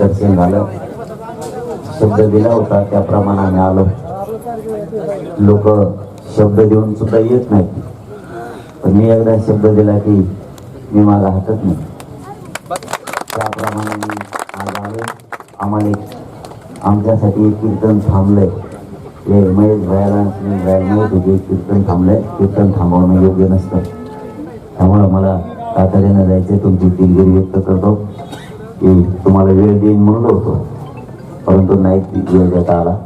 दर्शन झालं. शब्द दिला होता त्याप्रमाणे आम्ही आलो. लोक शब्द देऊन सुद्धा येत नाहीत. पण मी एकदा शब्द दिला की मी माझा हातच नाही. त्याप्रमाणे मी आज आलो. आम्हाला एक- आमच्यासाठी एक कीर्तन थांबलंय. हे महेश भयाला आणि सुनील होते कीर्तन थांबलंय कीर्तन थांबवणं योग्य नसतं. त्यामुळं मला तातडीनं जायचं तुमची दिलगिरी व्यक्त करतो. की तुम्हाला वेळ देईन म्हणून होतो परंतु नाही ती वेळ देता आला.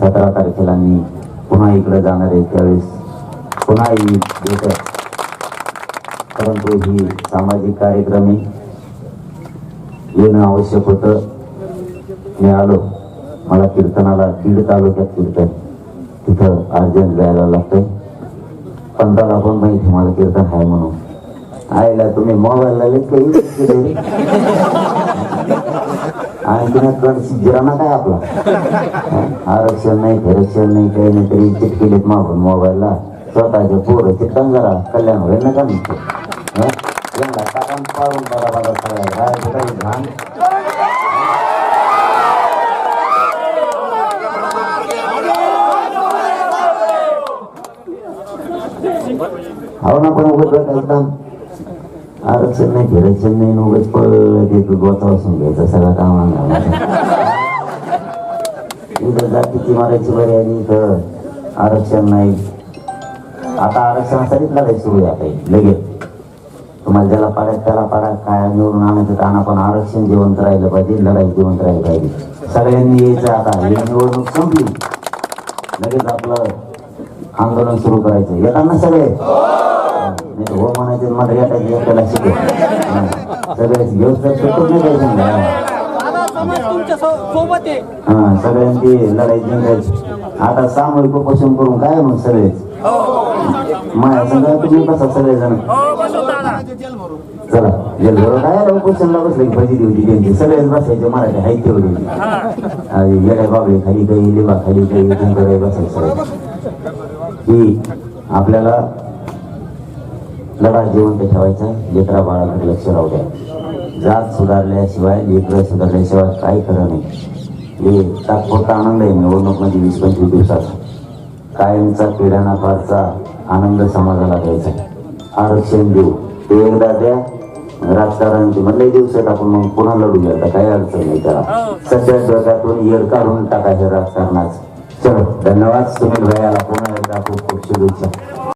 सतरा तारखेला मी पुन्हा इकडे जाणार आहे त्यावेळेस. पुन्हा येईल येतं परंतु ही सामाजिक कार्यक्रम येणं आवश्यक होतं. मी आलो. मला कीर्तनाला दीड तालुक्यात कीर्तन. तिथं अर्जंट जायला लागतंय. पंधराला पण माहिती मला कीर्तन आहे म्हणून. आईला तुम्ही मोबाईलला लिंक केली आणि तुम्ही कण जिराना काय आपला? आरक्षण नाही फेरक्षण नाही काही नाही तरी केलीत मागून मोबाईलला स्वतःचे पोरं चिटकन जरा कल्याण होईल ना का हं? यांना टाकून पाळून बडा बडा सगळ्या राहायचं काही घाण हो ना पण उगाच एकदम आरक्षण नाही फिरायचं नाही उगाच पळलं ते तू गोचा वाचून घ्यायचं सगळं काम इथं जातीची मारायची बरी आणि इथं आरक्षण नाही आता आरक्षणासाठीच लढाई सुरू आहे आता लगेच तुम्हाला ज्याला पाडायचं त्याला पाडा काय निवडून आणायचं काना पण आरक्षण जिवंत राहिलं पाहिजे लढाई जिवंत राहिली पाहिजे सगळ्यांनी यायचं आता ही निवडणूक संपली लगेच आपलं आंदोलन सुरू करायचं येतात ना सगळे हो म्हणायचे मला येटायचे एकट्याला शिकेल सगळे व्यवस्था सुटून नाही काही समजा. हा सगळ्यांची लढाई जिंकायची. आता सामूहिक उपोषण करून काय मग सगळेच माझ्या सगळं तुम्ही बसा सगळेजण. चला जेल भरो काय उपोषणला बसले की भजी देऊ त्यांची. सगळेच बसायचे मराठी हाय तेवढी येड्या बाबळे खाली काही लिबा खाली काही बसायचं. की आपल्याला लढा जिवंत ठेवायचा. लेकरा बाळाकडे लक्ष राहू द्या. जात सुधारल्याशिवाय लेकरं सुधारल्याशिवाय काही खरं नाही. हे तात्पुरता आनंद आहे. निवडणूक म्हणजे वीस पंचवीस दिवसाचा कायमचा पिढ्यानाफारचा आनंद समाजाला द्यायचा आरक्षण देऊ. ते एकदा द्या. राजकारण ते म्हणले दिवसात आपण मग पुन्हा लढू आता काही अडचण नाही. त्याला सध्या जगातून येड काढून टाकायचं राजकारणाचं. चलो. धन्यवाद. सुनील भाई पुन्हा एकदा खूप खूप शुभेच्छा.